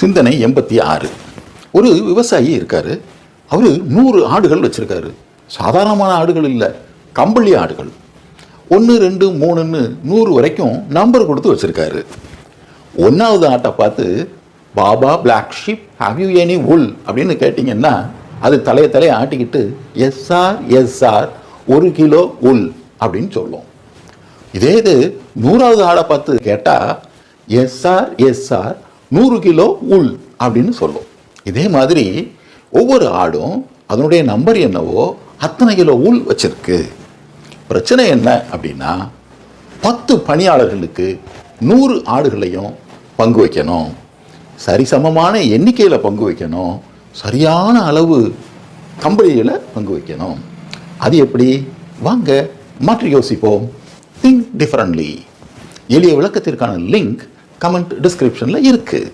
சிந்தனை எண்பத்தி ஆறு. ஒரு விவசாயி இருக்காரு. அவர் நூறு ஆடுகள் வச்சுருக்காரு. சாதாரணமான ஆடுகள் இல்லை. கம்பளி ஆடுகள். ஒன்று ரெண்டு மூணுன்னு நூறு வரைக்கும் நம்பர் கொடுத்து வச்சிருக்காரு. ஒன்றாவது ஆட்டை பார்த்து baa baa black sheep have you any wool அப்படின்னு கேட்டிங்கன்னா அது தலையை தலையை ஆட்டிக்கிட்டு எஸ்ஆர் எஸ்ஆர் ஒரு கிலோ உல் அப்படின்னு சொல்லும். இதே இது நூறாவது ஆடை பார்த்து கேட்டால் எஸ்ஆர் எஸ்ஆர் நூறு கிலோ உள் அப்படின்னு சொல்லும் இதே மாதிரி ஒவ்வொரு ஆடும் அதனுடைய நம்பர் என்னவோ அத்தனை கிலோ உள் வச்சிருக்கு. பிரச்சனை என்ன அப்படின்னா பத்து பணியாளர்களுக்கு நூறு ஆடுகளையும் பங்கு வைக்கணும். சரிசமமான எண்ணிக்கையில் பங்கு வைக்கணும். சரியான அளவு கம்பளியில் பங்கு வைக்கணும். அது எப்படி? வாங்க மாற்றி யோசிப்போம். திங்க் டிஃப்ரெண்ட்லி எளிய விளக்கத்திற்கான லிங்க் கமெண்ட் டிஸ்கிரிப்ஷனில் இருக்குது